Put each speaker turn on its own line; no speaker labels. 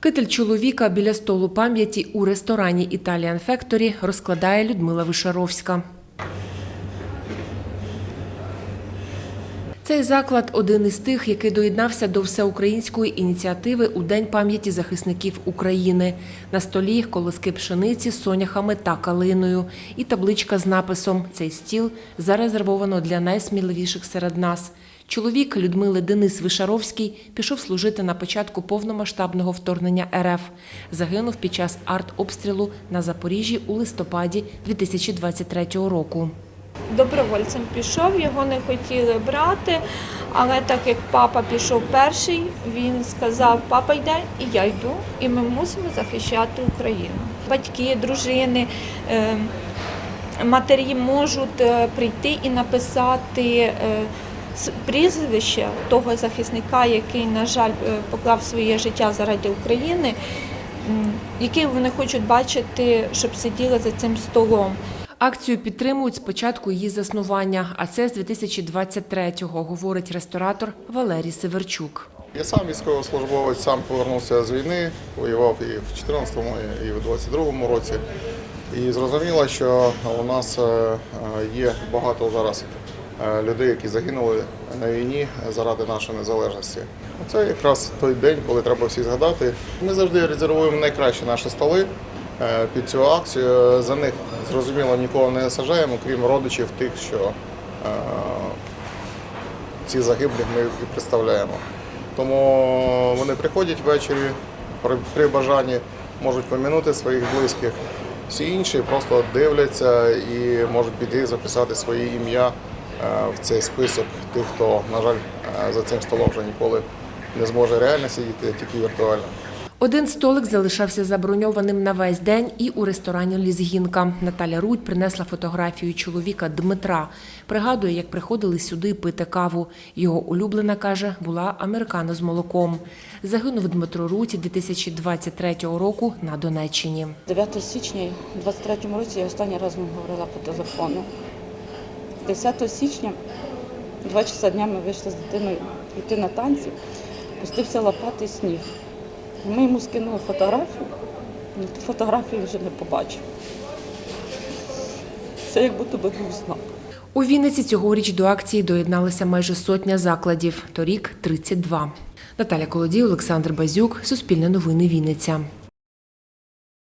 Китель чоловіка біля столу пам'яті у ресторані Italian Factory розкладає Людмила Вишаровська. Цей заклад один із тих, який доєднався до всеукраїнської ініціативи у День пам'яті захисників України. На столі колоски пшениці з соняхами та калиною і табличка з написом Цей стіл зарезервовано для найсміливіших серед нас. Чоловік Людмили Денис Вишаровський пішов служити на початку повномасштабного вторгнення РФ. Загинув під час артобстрілу на Запоріжжі у листопаді 2023 року.
Добровольцем пішов, його не хотіли брати, але так як папа пішов перший, він сказав, папа йде і я йду, і ми мусимо захищати Україну. Батьки, дружини, е, матері можуть е, прийти і написати е, прізвище того захисника, який, на жаль, е, поклав своє життя заради України, який вони хочуть бачити, щоб сиділи за цим столом.
Акцію підтримують з початку її заснування, а це з 2023-го, говорить ресторатор Валерій Северчук.
Я сам військовослужбовець, сам повернувся з війни, воював і в 14-му, і в 22-му році. І зрозуміло, що у нас е, є багато зараз е, людей, які загинули на війні заради нашої незалежності. Це якраз той день, коли треба всі згадати. Ми завжди резервуємо найкращі наші столи під цю акцію. За них зрозуміло нікого не сажаємо, крім родичів тих, що е, ці загиблих ми і представляємо. Тому вони приходять ввечері при, бажанні, можуть помінути своїх близьких. Всі інші просто дивляться і можуть піти записати своє ім'я е, в цей список тих, хто, на жаль, е, за цим столом вже ніколи не зможе реально сидіти, тільки віртуально.
Один столик залишався заброньованим на весь день і у ресторані Лізгінка. Наталя Рудь принесла фотографію чоловіка Дмитра. Пригадує, як приходили сюди пити каву. Його улюблена, каже, була американо з молоком. Загинув Дмитро Рудь 2023 року на Донеччині.
9 січня 23-му році я останній раз говорила по телефону. 10 січня, два часа дня ми вийшли з дитиною йти на танці, пустився лопати сніг. Ми йому скинули фотографію, але ту фотографію вже не побачив. Це як будто би був знак.
У Вінниці цьогоріч до акції доєдналися майже сотня закладів, торік – 32. Наталя Колодій, Олександр Базюк, Суспільне новини Вінниця.